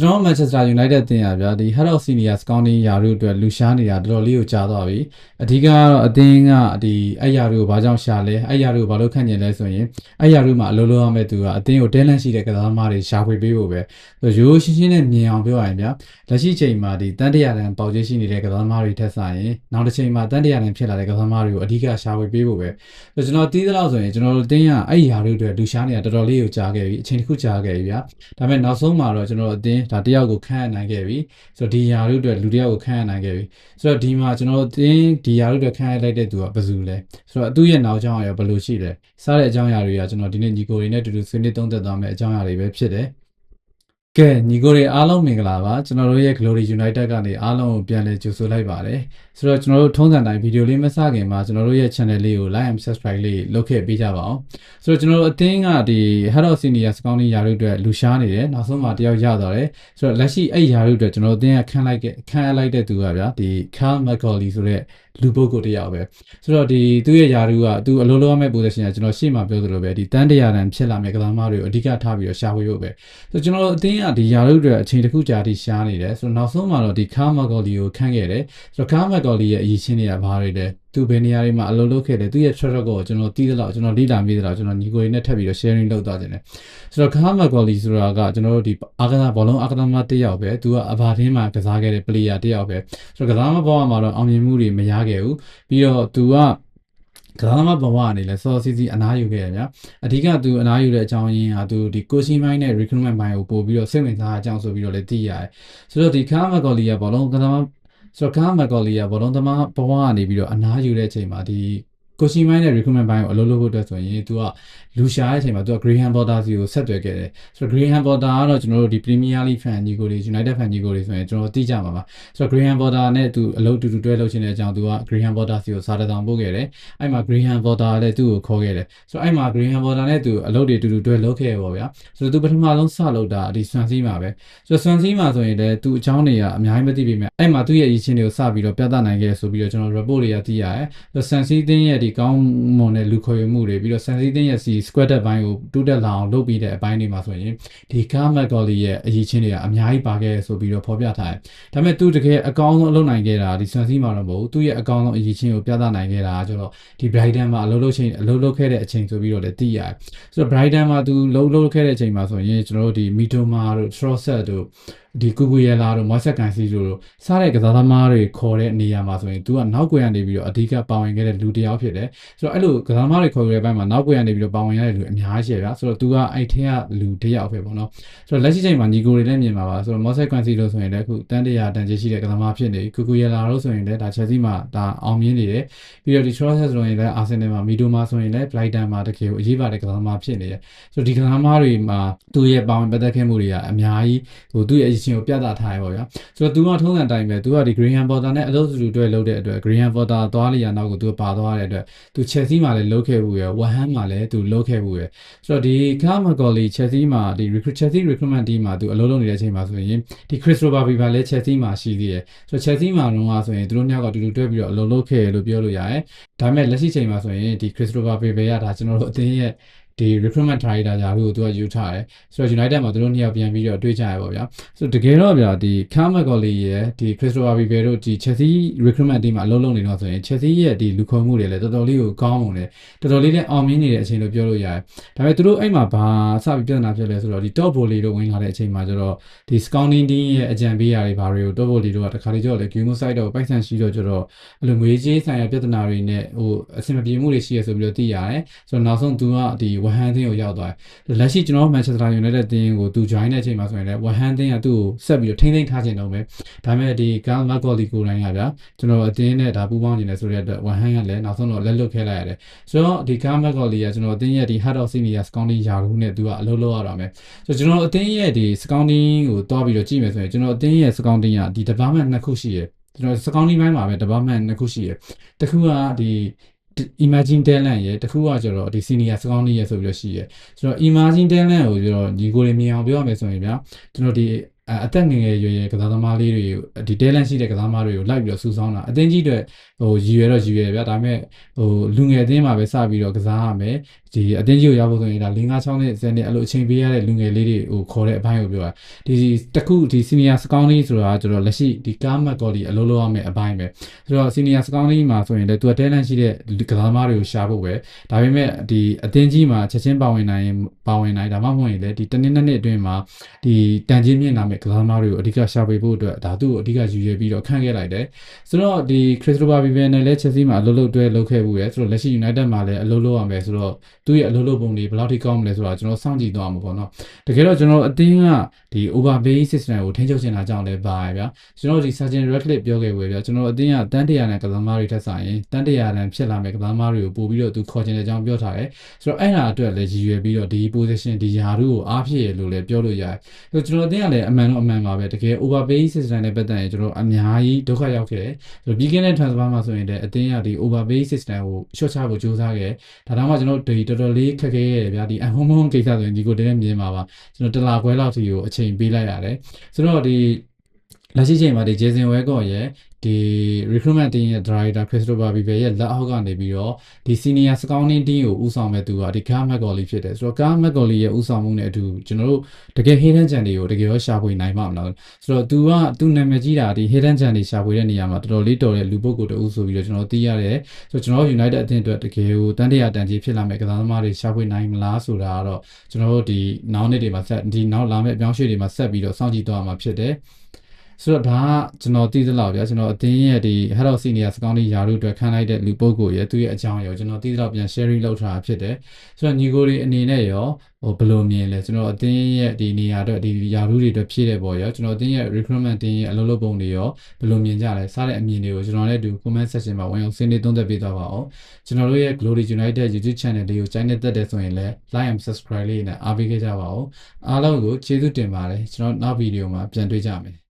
ကျွန်တော် Manchester United တင်ရဗျာဒီ Head of Senior Scouting ယာရုအတွက်လူရှားနေတာတော်တော်လေးကိုကြာသွားပြီအဓိကကတော့အသင်းကဒီအဲ့ယာရုကိုဘာကြောင့်ရှာလဲအဲ့ယာရုကိုဘာလို့ခန့်ကျင်လဲဆိုရင်အဲ့ယာရုမှာအလုပ်လုပ်ရမယ့်သူကအသင်းကိုတဲလန့်ရှိတဲ့ကစားသမားတွေရှာဖွေပေးဖို့ပဲဆိုရိုးရှင်းရှင်းနဲ့မြင်အောင်ပြောရရင်ဗျာလက်ရှိချိန်မှာဒီတန်တရာတန်ပေါက်ကျရှိနေတဲ့ကစားသမားတွေထက်ဆိုင်ရင်နောက်တစ်ချိန်မှာတန်တရာတန်ဖြစ်လာတဲ့ကစားသမားတွေကိုအဓိကရှာဖွေပေးဖို့ပဲဆိုကျွန်တော်တီးသလောက်ဆိုရင်ကျွန်တော်တို့တင်းကအဲ့ယာရုအတွက်လူရှားနေတာတော်တော်လေးကိုကြာခဲ့ပြီအချိန်တစ်ခုကြာခဲ့ပြီဗျာဒါပေမဲ့နောက်ဆုံးမှာတော့ကျွန်တော်တို့အသင်းဒါတယောက်ကိုခန့်အနိုင်ခဲ့ပြီဆိုတော့ဒီယာရုအတွက်လူတယောက်ကိုခန့်အနိုင်ခဲ့ပြီဆိုတော့ဒီမှာကျွန်တော်တို့အသင်းဒီယာရုအတွက်ခန့်လိုက်တဲ့သူကဘယ်သူလဲဆိုတော့သူ့ရဲ့နောက်ကြောင်းရောဘယ်လိုရှိလဲစားတဲ့အကြောင်းအရာတွေကကျွန်တော်ဒီနေ့ညီကိုတွေနဲ့အတူတူဆွေးနွေးသုံးသပ်သွားမယ့်အကြောင်းအရာတွေပဲဖြစ်တယ် ကဲညီကိုတွေအားလုံးမင်္ဂလာပါကျွန်တော်တို့ရဲ့ Glory United ကနေအားလုံးကိုပြန်လည်ကြိုဆိုလိုက်ပါတယ်ဆိုတော့ကျွန်တော်တို့ထုံးစံတိုင်းဗီဒီယိုလေးမစခင်မှာကျွန်တော်တို့ရဲ့ channel လေးကို like and subscribe လေးလုပ်ခဲ့ပေးကြပါအောင်ဆိုတော့ကျွန်တော်တို့အသင်းကဒီ Head of Senior Scouting ယာရုအတွက်လူရှားနေတယ်နောက်ဆုံးမှာတယောက်ရသွားတယ်ဆိုတော့လက်ရှိအဲ့ယာရုအတွက်ကျွန်တော်တို့အသင်းကခန့်လိုက်ခဲ့ခန့်အပ်လိုက်တဲ့သူကဗျာဒီ Carl McCauley ဆိုတဲ့လူပုဂ္ဂိုလ်တစ်ယောက်ပဲဆိုတော့ဒီသူ့ရဲ့ယာရုကသူအလိုလိုရမယ့် position ကကျွန်တော်ရှေ့မှာပြောသလိုပဲဒီတန်းတရာတန်ဖြစ်လာမယ့်ကစားသမားတွေကိုအဓိကထားပြီးတော့ရှာဖွေဖို့ပဲဆိုတော့ကျွန်တော်တို့အသင်းကဒီယာရုအတွက်အချိန်တစ်ခုကြာထိရှားနေတယ်ဆိုတော့နောက်ဆုံးမှာတော့ဒီ Carl McCauley ကိုခန့်ခဲ့တယ်ဆိုတော့ Carl McCauley ရဲ့အရေးချင်းတွေကဘာတွေလဲသူဘယ်နေရာတွေမှာအလုပ်လုပ်ခဲ့တယ်သူရဲ့ track record ကိုကျွန်တော်တီးသလောက်ကျွန်တော်လေ့လာမိသလောက်ကျွန်တော်ညီကိုတွေနဲ့ထပ်ပြီးတော့ sharing လုပ်သွားခြင်းတယ်ဆိုတော့ Carl McCauley ဆိုတာကကျွန်တော်တို့ဒီအာကစားဘောလုံးအာကစားမတစ်ယောက်ပဲသူကအဘာတင်းမှာကစားခဲ့တဲ့ player တစ်ယောက်ပဲဆိုတော့ကစားမဘောမှာတော့အောင်မြင်မှုတွေမရခဲ့ဘူးပြီးတော့သူက ကစားသမားဘဝအနေနဲ့စောစီစီအနားယူခဲ့ရဗျာအဓိကသူအနားယူတဲ့အကြောင်းရင်းဟာသူဒီ coaching ဘိုင်းနဲ့ recruitment ဘိုင်းကိုပို့ပြီးတော့စိတ်ဝင်စားအကြောင်းဆိုပြီးတော့လည်းသိရတယ်ဆိုတော့ဒီ Carl McCauley ကဘောလုံးကစားသမားဆိုတော့ Carl McCauley ကဘောလုံးသမားဘဝကနေပြီးတော့အနားယူတဲ့အချိန်မှာဒီ coaching ဘိုင်းနဲ့ recruitment ဘိုင်းကိုအလုပ်လုပ်ဖို့အတွက်ဆိုရင်သူကလူရှာတဲ့အချိန်မှာသူက Graham Potter စီကိုဆက်သွယ်ခဲ့တယ်ဆိုတော့ Graham Potter ကတော့ကျွန်တော်တို့ဒီ Premier League fan ကြီးကိုတွေ United fan ကြီးကိုတွေဆိုရင်ကျွန်တော်သိကြမှာပါဆိုတော့ Graham Potter နဲ့သူအလုပ်တူတူတွဲလုပ်ချင်တဲ့အကြောင်းသူက Graham Potter စီကိုစာတစောင်ပို့ခဲ့တယ်အဲ့မှာ Graham Potter လည်းသူ့ကိုခေါ်ခဲ့တယ်ဆိုတော့အဲ့မှာ Graham Potter နဲ့သူအလုပ်တွေတူတူတွဲလုပ်ခဲ့ရပေါ့ဗျာဆိုတော့သူပထမဆုံးစလုပ်တာဒီ Swansea မှာပဲဆိုတော့ Swansea မှာဆိုရင်လည်းသူအကြောင်းတွေကအများကြီးမသိပေမဲ့အဲ့မှာသူ့ရဲ့အရေးချင်းတွေကိုစပြီးတော့ပြသနိုင်ခဲ့ဆိုပြီးတော့ကျွန်တော် report တွေကသိရတယ်ဆိုတော့ Swansea တင်းရဲ့ဒီကောင်းမွန်တဲ့လူခေါ်ယူမှုတွေပြီးတော့ Swansea တင်းရဲ့စီ squad ဘိုင်းကိုတိုးတက်လာအောင်လုပ်ပြီးတဲ့အပိုင်းတွေမှာဆိုရင်ဒီ Carl McCauley ရဲ့အရေးချင်းတွေကအများကြီးပါခဲ့ဆိုပြီးတော့ဖော်ပြထားတယ်။ဒါပေမဲ့သူတကယ်အကောင်းဆုံးအလုပ်နိုင်ခဲ့တာဒီ Swansea မှာတော့မဟုတ်ဘူး။သူ့ရဲ့အကောင်းဆုံးအရေးချင်းကိုပြသနိုင်ခဲ့တာကျတော့ဒီ Brighton မှာအလုပ်လုပ်ချိန်အလုပ်လုပ်ခဲ့တဲ့အချိန်ဆိုပြီးတော့လည်းသိရတယ်။ဆိုတော့ Brighton မှာသူလုပ်လုပ်ခဲ့တဲ့အချိန်မှာဆိုရင်ကျွန်တော်တို့ဒီ Mitoma တို့ Trossard တို့ဒီကူကူရဲလာတို့မွတ်ဆက်ကန်စီတို့စားတဲ့ကစားသမားတွေခေါ်တဲ့နေရာမှာဆိုရင် तू ကနောက်ကွယ်ကနေပြီးတော့အဓိကပါဝင်ခဲ့တဲ့လူတစ်ယောက်ဖြစ်တယ်ဆိုတော့အဲ့လိုကစားသမားတွေခေါ်ရတဲ့ဘက်မှာနောက်ကွယ်ကနေပြီးတော့ပါဝင်ရတဲ့လူအများကြီးရှိရဗျာဆိုတော့ तू ကအဲ့ထက်ကလူတစ်ယောက်ပဲပေါ့နော်ဆိုတော့လက်ရှိချိန်မှာညီကိုတွေလည်းမြင်ပါပါဆိုတော့မော့ဆက်ကန်စီတို့ဆိုရင်လည်းအခုတန်တရာတန်ကြီးရှိတဲ့ကစားသမားဖြစ်နေကူကူရဲလာတို့ဆိုရင်လည်းဒါချက်စီမှာဒါအောင်မြင်နေတယ်ပြီးတော့ဒီ Trossard ဆိုရင်လည်းအာဆင်နယ်မှာမီဒိုမာဆိုရင်လည်း Brighton မှာတကယ်ကိုအရေးပါတဲ့ကစားသမားဖြစ်နေတယ်ဆိုတော့ဒီကစားသမားတွေမှာသူ့ရဲ့ပါဝင်ပတ်သက်ခဲ့မှုတွေကအများကြီးဟိုသူ့ရဲ့ အရေးချင်းကိုပြသထားရပေါ့ဗျာဆိုတော့ तू ကထုံးစံတိုင်းပဲ तू ကဒီ Graham Potter နဲ့အလုပ်စုတွဲလုပ်တဲ့အတွက် Graham Potter သွားလျာနောက်ကို तू ပါသွားတဲ့အတွက် तू Chelsea မှာလည်းလုပ်ခဲ့ဘူးရယ် West Ham မှာလည်း तू လုပ်ခဲ့ဘူးရယ်ဆိုတော့ဒီ Carl McCauley Chelsea မှာဒီ recruit Chelsea recruitment team မှာ तू အလုပ်လုပ်နေတဲ့အချိန်မှာဆိုရင်ဒီ Chris Robertson ကလည်း Chelsea မှာရှိသေးတယ်ဆိုတော့ Chelsea မှာတော့ဆိုရင်သူတို့ညောက်ကအတူတူတွဲပြီးတော့အလုပ်လုပ်ခဲ့ရလို့ပြောလို့ရတယ်ဒါပေမဲ့လက်ရှိချိန်မှာဆိုရင်ဒီ Chris Robertson ပဲရတာကျွန်တော်တို့အသင်းရဲ့ ဒီ recruitment director ညာလို့သူကယူထားတယ်ဆိုတော့ United မှာသူတို့နှစ်ယောက်ပြန်ပြီးတော့တွေ့ကြရပါဗျာဆိုတော့တကယ်တော့ဗျာဒီ Carl McCauley ရဲ့ဒီ Christopher Bieber တို့ဒီ Chelsea recruitment team မှာအလုပ်လုပ်နေတော့ဆိုရင် Chelsea ရဲ့ဒီလူခေါ်မှုတွေလည်းတော်တော်လေးကိုကောင်းအောင်လေတော်တော်လေးလည်းအောင်မြင်နေတဲ့အချိန်လို့ပြောလို့ရတယ်ဒါပေမဲ့သူတို့အဲ့မှာဘာစပြီးပြဿနာဖြစ်လဲဆိုတော့ဒီ top volley တို့ဝင်လာတဲ့အချိန်မှာကျတော့ဒီ scouting team ရဲ့အကြံပေးရာတွေဘာတွေကို top volley တို့ကတခါလေကျတော့လေ game site တော့ပိုက်ဆံရှိတော့ကျတော့အဲ့လိုငွေကြေးဆိုင်ရာပြဿနာတွေနဲ့ဟိုအဆင်မပြေမှုတွေရှိရဆိုပြီးတော့သိရတယ်ဆိုတော့နောက်ဆုံးသူကဒီဝဟန်သင်းကိုရောက်သွားတယ်လက်ရှိကျွန်တော် Manchester United တင်းကိုသူ join တဲ့အချိန်မှာဆိုရင်လည်းဝဟန်တင်းကသူ့ကိုဆက်ပြီးတော့ထိမ့်သိမ်းထားခြင်းတော့ပဲဒါပေမဲ့ဒီ Carl McCauley ကိုယ်တိုင်ကဗျာကျွန်တော်အတင်းနဲ့ဒါပူးပေါင်းနေတယ်ဆိုတဲ့အတွက်ဝဟန်ကလည်းနောက်ဆုံးတော့လက်လွတ်ခဲ့လိုက်ရတယ်ဆိုတော့ဒီ Carl McCauley ကကျွန်တော်အတင်းရဲ့ဒီ Head of Senior Scouting ယာရုနဲ့သူကအလုပ်လုပ်ရတာမယ်ဆိုတော့ကျွန်တော်အတင်းရဲ့ဒီ Scouting ကိုတွားပြီးတော့ကြည့်မယ်ဆိုရင်ကျွန်တော်အတင်းရဲ့ Scouting ကဒီ department နှစ်ခုရှိရယ်ကျွန်တော် scouting ဘိုင်းမှာပဲ department နှစ်ခုရှိရယ်တစ်ခုကဒီ imagine talent ရဲ့တခုကကျတော့ဒီ senior scout ရဲ့ဆိုပြီးတော့ရှိရယ်ဆိုတော့ imagine talent ကိုကျတော့ညီကိုတွေမြင်အောင်ပြောရမယ်ဆိုရင်ဗျာကျွန်တော်ဒီ အအသက်ငယ်ငယ်ရွယ်ရွယ်ကစားသမားလေးတွေကိုဒီ talent ရှိတဲ့ကစားသမားတွေကိုလိုက်ပြီးတော့စူဆောင်းတာအသင်းကြီးတွေဟိုရည်ရွယ်တော့ရည်ရွယ်ဗျာဒါပေမဲ့ဟိုလူငယ်အသင်းမှာပဲစပြီးတော့ကစားရမယ်ဒီအသင်းကြီးကိုရောက်ဖို့ဆိုရင်ဒါ၄၅6နှစ်10နှစ်အဲ့လိုအချိန်ပေးရတဲ့လူငယ်လေးတွေကိုခေါ်တဲ့အပိုင်းကိုပြောတာဒီတခုဒီ senior scouting ဆိုတာကျွန်တော်လက်ရှိဒီ car mat quality အလုပ်လုပ်ရမယ့်အပိုင်းပဲဆိုတော့ senior scouting မှာဆိုရင်လည်းသူက talent ရှိတဲ့ကစားသမားတွေကိုရှာဖို့ပဲဒါပေမဲ့ဒီအသင်းကြီးမှာချက်ချင်းပါဝင်နိုင်ရင်ပါဝင်နိုင်ဒါမှမဟုတ်ရင်လည်းဒီတစ်နှစ်နှစ်နှစ်အတွင်းမှာဒီတန်ချင်းမြင့်လာမယ့်ကစားသမားတွေကိုအဓိကရှာဖွေဖို့အတွက်ဒါသူ့ကိုအဓိကယူရပြီးတော့ခန့်ခဲ့လိုက်တယ်ဆိုတော့ဒီ Christopher Vivian နဲ့လည်း Chelsea မှာအလုပ်လုပ်တွဲလုပ်ခဲ့မှုရယ်ဆိုတော့လက်ရှိ United မှာလည်းအလုပ်လုပ်ရမယ်ဆိုတော့သူ့ရဲ့အလုပ်လုပ်ပုံတွေဘယ်လောက်ထိကောင်းမလဲဆိုတာကျွန်တော်စောင့်ကြည့်သွားမှာပေါ့နော်တကယ်တော့ကျွန်တော်အသင်းကဒီ overpay system ကိုထိန်းချုပ်နေတာကြောင့်လည်းပါရဗျာကျွန်တော်ဒီ Sergeant Radcliffe ပြောခဲ့ဝေဗျာကျွန်တော်အသင်းကတန်းတရာနဲ့ကစားသမားတွေထက်ဆိုင်ရင်တန်းတရာနဲ့ဖြစ်လာမယ့်ကစားသမားတွေကိုပို့ပြီးတော့သူခေါ်ချင်တဲ့အကြောင်းပြောထားတယ်ဆိုတော့အဲ့ဒါအတွက်လည်းရည်ရွယ်ပြီးတော့ဒီ position ဒီယာတို့ကိုအားဖြစ်ရလို့လည်းပြောလို့ရတယ်ဆိုတော့ကျွန်တော်အသင်းကလည်းအမှန်တော့အမှန်ပါပဲတကယ် overpay system နဲ့ပတ်သက်ရင်ကျွန်တော်အများကြီးဒုက္ခရောက်ခဲ့တယ်ဆိုတော့ပြီးခဲ့တဲ့ transfer မှာဆိုရင်လည်းအသင်းကဒီ overpay system ကိုရှော့ချဖို့ကြိုးစားခဲ့ဒါတောင်မှကျွန်တော်ဒီတော်တော်လေးခက်ခဲရတယ်ဗျာဒီအဟွန်းမွန်းကိစ္စဆိုရင်ဒီကိုတည်းမြင်ပါပါကျွန်တော်တလာခွဲလောက်စီကိုအချိန်ပေးလိုက်ရတယ်ဆိုတော့ဒီ လက်ရှိချိန်မှာဒီဂျေဆင်ဝဲကော့ရဲ့ဒီ recruitment team ရဲ့ director Christopher Bieber ရဲ့လက်အောက်ကနေပြီးတော့ဒီ senior scouting team ကိုဦးဆောင်မဲ့သူကဒီ Gar McGolly ဖြစ်တယ်ဆိုတော့ Gar McGolly ရဲ့ဦးဆောင်မှုနဲ့အတူကျွန်တော်တို့တကယ် hidden gem တွေကိုတကယ်ရောရှာဖွေနိုင်မှာမလားဆိုတော့ तू က तू နာမည်ကြီးတာဒီ hidden gem တွေရှာဖွေတဲ့နေရာမှာတော်တော်လေးတော်တဲ့လူပုဂ္ဂိုလ်တဦးဆိုပြီးတော့ကျွန်တော်သိရတယ်ဆိုတော့ကျွန်တော် United အသင်းအတွက်တကယ်ကိုတန်တရာတန်ကြီးဖြစ်လာမဲ့ကစားသမားတွေရှာဖွေနိုင်မလားဆိုတာကတော့ကျွန်တော်တို့ဒီနောက်နေ့တွေမှာဆက်ဒီနောက်လာမဲ့အပြောင်းရွှေ့တွေမှာဆက်ပြီးတော့စောင့်ကြည့်သွားမှာဖြစ်တယ် ဆိုတော့ဒါကကျွန်တော်သိသလောက်ဗျာကျွန်တော်အသင်းရဲ့ဒီ head of senior scouting ယာရုအတွက်ခန့်လိုက်တဲ့လူပုဂ္ဂိုလ်ရဲ့သူ့ရဲ့အကြောင်းရောကျွန်တော်သိသလောက်ပြန် sharing လုပ်ထားတာဖြစ်တယ်ဆိုတော့ညီကိုတွေအနေနဲ့ရောဟိုဘယ်လိုမြင်လဲကျွန်တော်အသင်းရဲ့ဒီနေရာအတွက်ဒီယာရုတွေအတွက်ဖြည့်တဲ့ပေါ်ရောကျွန်တော်အသင်းရဲ့ recruitment တင်းရဲ့အလုပ်လုပ်ပုံတွေရောဘယ်လိုမြင်ကြလဲစားတဲ့အမြင်တွေကိုကျွန်တော်လည်းဒီ comment section မှာဝင်အောင်ဆွေးနွေးသုံးသပ်ပေးသွားပါအောင်ကျွန်တော်တို့ရဲ့ Glory United YouTube channel လေးကိုကြိုင်းနေသက်တယ်ဆိုရင်လည်း like and subscribe လေးနဲ့အားပေးခဲ့ကြပါဦးအားလုံးကိုကျေးဇူးတင်ပါတယ်ကျွန်တော်နောက်ဗီဒီယိုမှာပြန်တွေ့ကြမယ်